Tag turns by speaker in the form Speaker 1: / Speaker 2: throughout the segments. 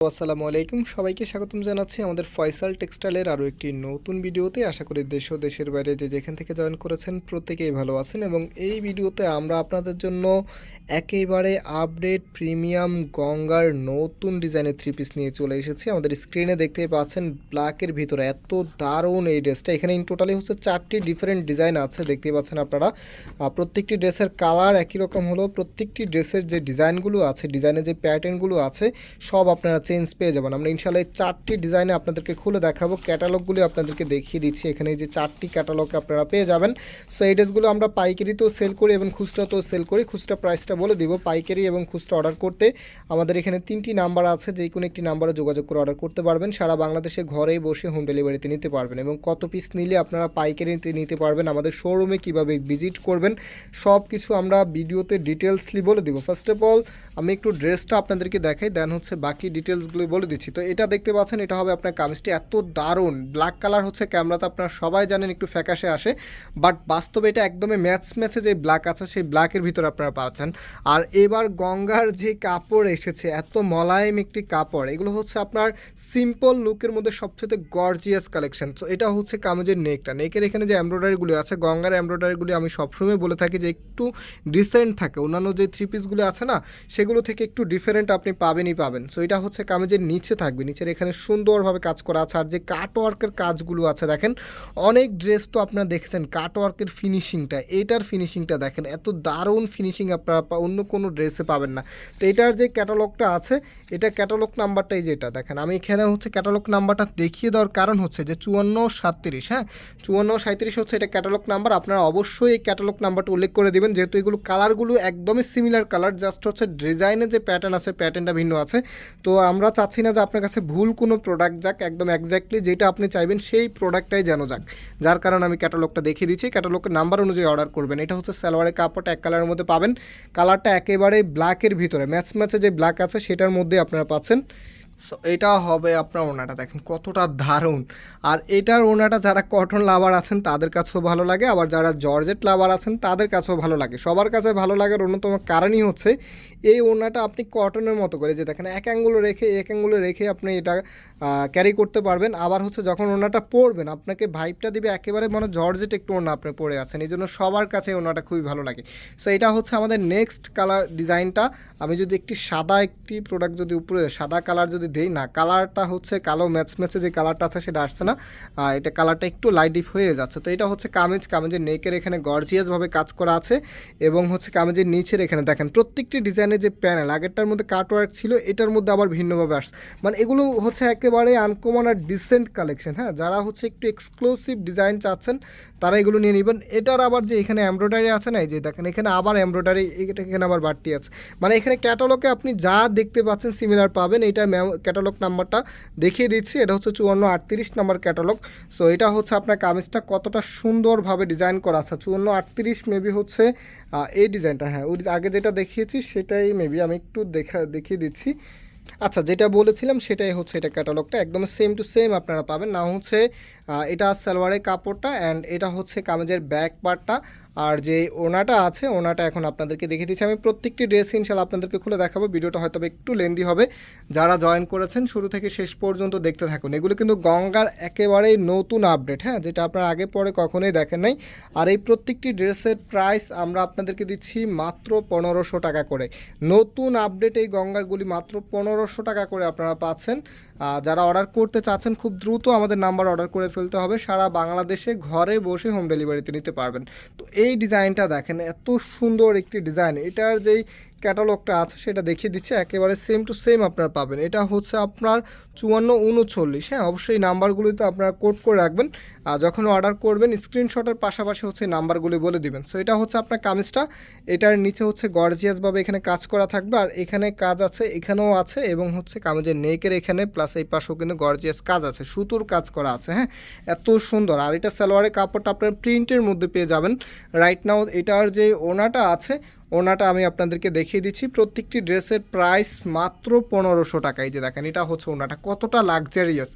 Speaker 1: আসসালামু আলাইকুম। সবাইকে স্বাগতম জানাচ্ছি আমাদের ফয়সাল টেক্সটাইলের আরও একটি নতুন ভিডিওতে। আশা করি দেশ ও দেশের বাইরে যে যেখান থেকে জয়েন করেছেন প্রত্যেকেই ভালো আছেন এবং এই ভিডিওতে আমরা আপনাদের জন্য একেবারে আপডেট প্রিমিয়াম গঙ্গার নতুন ডিজাইনের থ্রি পিস নিয়ে চলে এসেছি। আমাদের স্ক্রিনে দেখতে পাচ্ছেন ব্ল্যাকের ভিতরে এত দারুণ এই ড্রেসটা। এখানে ইন টোটালি হচ্ছে চারটি ডিফারেন্ট ডিজাইন আছে দেখতে পাচ্ছেন আপনারা। প্রত্যেকটি ড্রেসের কালার একই রকম হলো। প্রত্যেকটি ড্রেসের যে ডিজাইনগুলো আছে ডিজাইনের যে প্যাটার্নগুলো আছে, সব আপনারা চেঞ্জ পেয়ে যাবেন। আমরা ইনশাল্লাহ এই চারটি ডিজাইনে আপনাদেরকে খুলে দেখাবো। ক্যাটালগুলি আপনাদেরকে দেখিয়ে দিচ্ছি। এখানে যে চারটি ক্যাটালগ আপনারা পেয়ে যাবেন। সো এই ড্রেসগুলো আমরা পাইকারিতেও সেল করি এবং খুচরাতেও সেল করি। খুচরা প্রাইসটা বলে দিব। পাইকারি এবং খুচরা অর্ডার করতে আমাদের এখানে তিনটি নাম্বার আছে। যে কোনো একটি নাম্বারে যোগাযোগ করে অর্ডার করতে পারবেন। সারা বাংলাদেশে ঘরেই বসে হোম ডেলিভারিতে নিতে পারবেন এবং কত পিস নিলে আপনারা পাইকারিতে নিতে পারবেন, আমাদের শোরুমে কীভাবে ভিজিট করবেন সব কিছু আমরা ভিডিওতে ডিটেলসলি বলে দিব। ফার্স্ট অফ অল আমি একটু ড্রেসটা আপনাদেরকে দেখাই দেন হচ্ছে বাকি ডিটেলসগুলো বলে দিচ্ছি। তো এটা দেখতে পাচ্ছেন, এটা হবে আপনার কামিজটি এত দারুণ। ব্ল্যাক কালার হচ্ছে ক্যামেরাতে আপনারা সবাই জানেন, একটু ফ্যাকাশে আসে। বাট বাস্তবে এটা একদমই ম্যাচ ম্যাচে যে ব্ল্যাক আছে, সেই ব্ল্যাকের ভিতরে আপনারা পাচ্ছেন। আর এবার গঙ্গার যে কাপড় এসেছে, এত মলায়েম একটি কাপড়, এগুলো হচ্ছে আপনার সিম্পল লুকের মধ্যে সবচেয়ে গর্জিয়াস কালেকশন তো এটা হচ্ছে কামিজের নেকটা। নেকের এখানে যে এমব্রয়ডারিগুলি আছে, গঙ্গার এমব্রয়ডারিগুলি আমি সবসময় বলে থাকি যে একটু ডিসেন্ট থাকে। অন্যান্য যে থ্রি পিসগুলো আছে না, সেগুলো থেকে একটু ডিফারেন্ট আপনি পাবেনই পাবেন। সো এটা হচ্ছে কামিজের নিচে থাকবে, নিচের এখানে সুন্দরভাবে কাজ করা আছে। আর যে কাট ওয়ার্কের কাজগুলো আছে, দেখেন, অনেক ড্রেস তো আপনারা দেখেছেন কাট ওয়ার্কের ফিনিশিংটা এটার ফিনিশিংটা দেখেন, এত দারুণ ফিনিশিং আপনারা অন্য কোনো ড্রেসে পাবেন না। তো এটার যে ক্যাটালগটা আছে, এটা ক্যাটালগ নাম্বারটাই যেটা দেখেন, আমি এখানে হচ্ছে ক্যাটালগ নাম্বারটা দেখিয়ে দেওয়ার কারণ হচ্ছে যে চুয়ান্ন সাতত্রিশ হ্যাঁ? চুয়ান্ন সাঁত্রিশ হচ্ছে এটা ক্যাটালগ নাম্বার আপনারা অবশ্যই এই ক্যাটালগ নাম্বারটা উল্লেখ করে দেবেন, যেহেতু এগুলো কালারগুলো একদমই সিমিলার কালার জাস্ট হচ্ছে ডিজাইনের যে প্যাটার্ন আছে প্যাটার্নটা ভিন্ন আছে। তো আমরা চাচ্ছি না যে আপনার কাছে ভুল কোনো প্রোডাক্ট যাক, একদম একজ্যাক্টলি যেটা আপনি চাইবেন সেই প্রোডাক্টটাই যেন যাক। যার কারণে আমি ক্যাটালগটা দেখিয়ে দিচ্ছি। ক্যাটালগের নাম্বার অনুযায়ী অর্ডার করবেন। এটা হচ্ছে সালোয়ারের কাপড়টা এক কালারের মধ্যে পাবেন। কালারটা একেবারে ব্ল্যাকের ভিতরে। ম্যাচ ম্যাচে যে ব্ল্যাক আছে, সেটার মধ্যে আপনারা পাচ্ছেন। সো এটা হবে আপনার ওনাটা দেখেন কতটা দারুণ। আর এটার ওনাটা যারা কটন লাভার আছেন, তাদের কাছেও ভালো লাগে। আবার যারা জর্জেট লাভার আছেন, তাদের কাছেও ভালো লাগে। সবার কাছে ভালো লাগার অন্যতম কারণই হচ্ছে এই ওনাটা আপনি কটনের মতো করে, যে দেখেন এক অ্যাঙ্গুলো রেখে, এক অ্যাঙ্গুলো রেখে আপনি এটা ক্যারি করতে পারবেন। আবার হচ্ছে যখন ওনাটা পরবেন, আপনাকে ভাইবটা দিবে একেবারে মনে জর্জেট একটু ওনা আপনি পরে আছেন। এই জন্য সবার কাছে ওনাটা খুবই ভালো লাগে। সো এটা হচ্ছে আমাদের নেক্সট কালার ডিজাইনটা আমি যদি একটি সাদা একটি প্রোডাক্ট যদি উপরে, সাদা কালার যদি দেই, না কালারটা হচ্ছে কালো ম্যাচ ম্যাচে যে কালারটা আছে সেটা আসছে না। এটা কালারটা একটু লাইট ডিপ হয়ে যাচ্ছে। তো এটা হচ্ছে কামেজ, কামেজের নেকের এখানে গর্জিয়াসভাবে কাজ করা আছে। এবং হচ্ছে কামেজের নিচের এখানে দেখেন, প্রত্যেকটি ডিজাইনের যে প্যানেল, আগেরটার মধ্যে কাটওয়ার্ক ছিল, এটার মধ্যে আবার ভিন্নভাবে আসছে। মানে এগুলো হচ্ছে একেবারে আনকমন আর ডিসেন্ট কালেকশন হ্যাঁ? যারা হচ্ছে একটু এক্সক্লুসিভ ডিজাইন চাচ্ছেন, তারা এগুলো নিয়ে নেবেন। এটার আবার যে এখানে এমব্রয়ডারি আছে না, এই যে দেখেন, এখানে আবার এমব্রয়ডারি এটা এখানে আবার বাড়তি আছে। মানে এখানে ক্যাটালগে আপনি যা দেখতে পাচ্ছেন সিমিলার পাবেন এটা ক্যাটালগ নাম্বারটা দেখিয়ে দিচ্ছি। এটা হচ্ছে চুয়ান্ন আটত্রিশ নাম্বার ক্যাটালগ সো এটা হচ্ছে আপনার কামিজটা কতটা সুন্দরভাবে ডিজাইন করা আছে। চুয়ান্ন আটত্রিশ মেবি হচ্ছে এই ডিজাইনটা হ্যাঁ ওই আগে যেটা দেখিয়েছি সেটাই মেবি আমি একটু দেখা, দেখিয়ে দিচ্ছি। আচ্ছা যেটা বলেছিলাম সেটাই হচ্ছে এটা ক্যাটালগটা একদম সেম টু সেম আপনারা পাবেন। না হচ্ছে এটা সালোয়ারের কাপড়টা অ্যান্ড এটা হচ্ছে কামেজের ব্যাক পার্টটা আর যে ওনাটা আছে, ওনাটা এখন আপনাদেরকে দেখিয়ে দিচ্ছি। আমি প্রত্যেকটি ড্রেস ইনশাল্লাহ আপনাদেরকে খুলে দেখাবো। ভিডিওটা হয়তো একটু লেন্দি হবে। যারা জয়েন করেছেন, শুরু থেকে শেষ পর্যন্ত দেখতে থাকুন। এগুলো কিন্তু গঙ্গার একেবারেই নতুন আপডেট হ্যাঁ? যেটা আপনারা আগে পরে কখনোই দেখেন নাই। আর এই প্রত্যেকটি ড্রেসের প্রাইস আমরা আপনাদেরকে দিচ্ছি মাত্র পনেরোশো টাকা করে। নতুন আপডেট এই গঙ্গারগুলি মাত্র পনেরোশো টাকা করে আপনারা পাচ্ছেন। যারা অর্ডার করতে চাচ্ছেন, খুব দ্রুত আমাদের নাম্বার অর্ডার করে ফেলতে হবে। সারা বাংলাদেশে ঘরে বসে হোম ডেলিভারিতে নিতে পারবেন। তো এই ডিজাইনটা দেখেন এত সুন্দর একটি ডিজাইন এটার যেই ক্যাটালগটা আছে, সেটা দেখিয়ে দিচ্ছে, একেবারে সেম টু সেম আপনারা পাবেন। এটা হচ্ছে আপনার চুয়ান্ন উনচল্লিশ। হ্যাঁ অবশ্যই নাম্বারগুলিতে আপনারা কোড করে রাখবেন। আর যখন অর্ডার করবেন স্ক্রিনশটের পাশাপাশি হচ্ছে নাম্বারগুলি বলে দিবেন। সো এটা হচ্ছে আপনার কামিজটা। এটার নিচে হচ্ছে গর্জিয়াসভাবে এখানে কাজ করা থাকবে। আর এখানে কাজ আছে, এখানেও আছে এবং হচ্ছে কামিজের নেকের এখানে প্লাস এই পাশেও কিন্তু গর্জিয়াস কাজ আছে, সুতোর কাজ করা আছে। হ্যাঁ এত সুন্দর। আর এটা সালোয়ারের কাপড়টা আপনার প্রিন্টের মধ্যে পেয়ে যাবেন। রাইট নাও এটার যে ওনাটা আছে ওনাটা আমি আপনাদেরকে দেখিয়ে দিচ্ছি। প্রত্যেকটি ড্রেসের প্রাইস মাত্র পনেরোশো টাকা। এই যে দেখেন, এটা হচ্ছে ওনাটা। কতটা লাক্সারিয়াস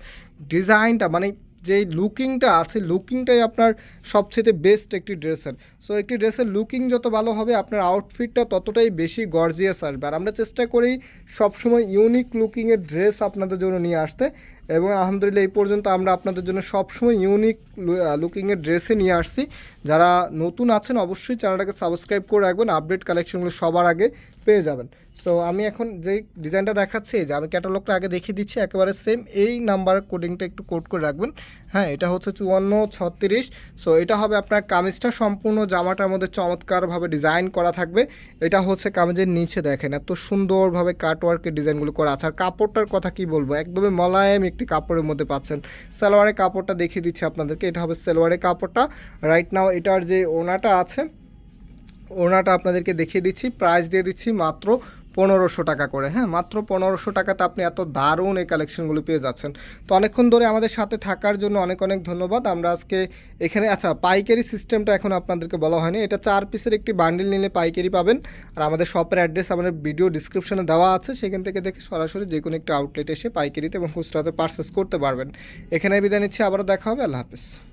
Speaker 1: ডিজাইনটা মানে যে লুকিংটা আছে লুকিংটাই আপনার সবচেয়ে বেস্ট একটি ড্রেসের। সো একটি ড্রেসের লুকিং যত ভালো হবে, আপনার আউটফিটটা ততটাই বেশি গর্জিয়াস আসবে। আর আমরা চেষ্টা করি সবসময় ইউনিক লুকিংয়ের ড্রেস আপনাদের জন্য নিয়ে আসতে। এবং আলহামদুলিল্লাহ এই পর্যন্ত আমরা আপনাদের জন্য সবসময় ইউনিক লুকিংয়ের ড্রেসে নিয়ে আসছি। যারা নতুন আছেন অবশ্যই চ্যানেলটাকে সাবস্ক্রাইব করে রাখবেন আপডেট কালেকশনগুলো সবার আগে পেয়ে যাবেন। সো আমি এখন যে ডিজাইনটা দেখাচ্ছি যে আমি ক্যাটালগটা আগে দেখিয়ে দিচ্ছি, একেবারে সেম এই নাম্বার কোডিংটা একটু কোড করে রাখবেন। হ্যাঁ এটা হচ্ছে চুয়ান্ন ছত্রিশ। সো এটা হবে আপনার কামিজটা, সম্পূর্ণ জামাটার মধ্যে চমৎকারভাবে ডিজাইন করা থাকবে। এটা হচ্ছে কামিজের নিচে দেখেন, এত সুন্দরভাবে কাটওয়ার্কের ডিজাইনগুলো করা আছে। আর কাপড়টার কথা কি বলব, একদমই মলায়েম একটি কাপড়ের মধ্যে পাচ্ছেন। সালোয়ারের কাপড়টা দেখিয়ে দিচ্ছি আপনাদেরকে। এটা হবে সালোয়ারের কাপড়টা। রাইট নাও এটার যে ওনাটা আছে, ওনাটা আপনাদেরকে দেখিয়ে দিচ্ছি। প্রাইস দিয়ে দিচ্ছি মাত্র পনেরোশো টাকা করে হ্যাঁ? মাত্র পনেরোশো টাকাতে আপনি এত দারুণ এই কালেকশনগুলো পেয়ে যাচ্ছেন। তো অনেকক্ষণ ধরে আমাদের সাথে থাকার জন্য অনেক অনেক ধন্যবাদ। আমরা আজকে এখানে আচ্ছা পাইকারি সিস্টেমটা এখন আপনাদেরকে বলা হয়নি। এটা চার পিসের একটি বান্ডিল নিলে পাইকারি পাবেন। আর আমাদের শপের অ্যাড্রেস আমাদের ভিডিও ডিসক্রিপশনে দেওয়া আছে। সেখান থেকে দেখে সরাসরি যে কোনো একটা আউটলেট এসে পাইকারিতে এবং খুচরাতে পারচেস করতে পারবেন। এখানে বিদায় নিচ্ছি। আবারও দেখা হবে। আল্লাহ হাফিজ।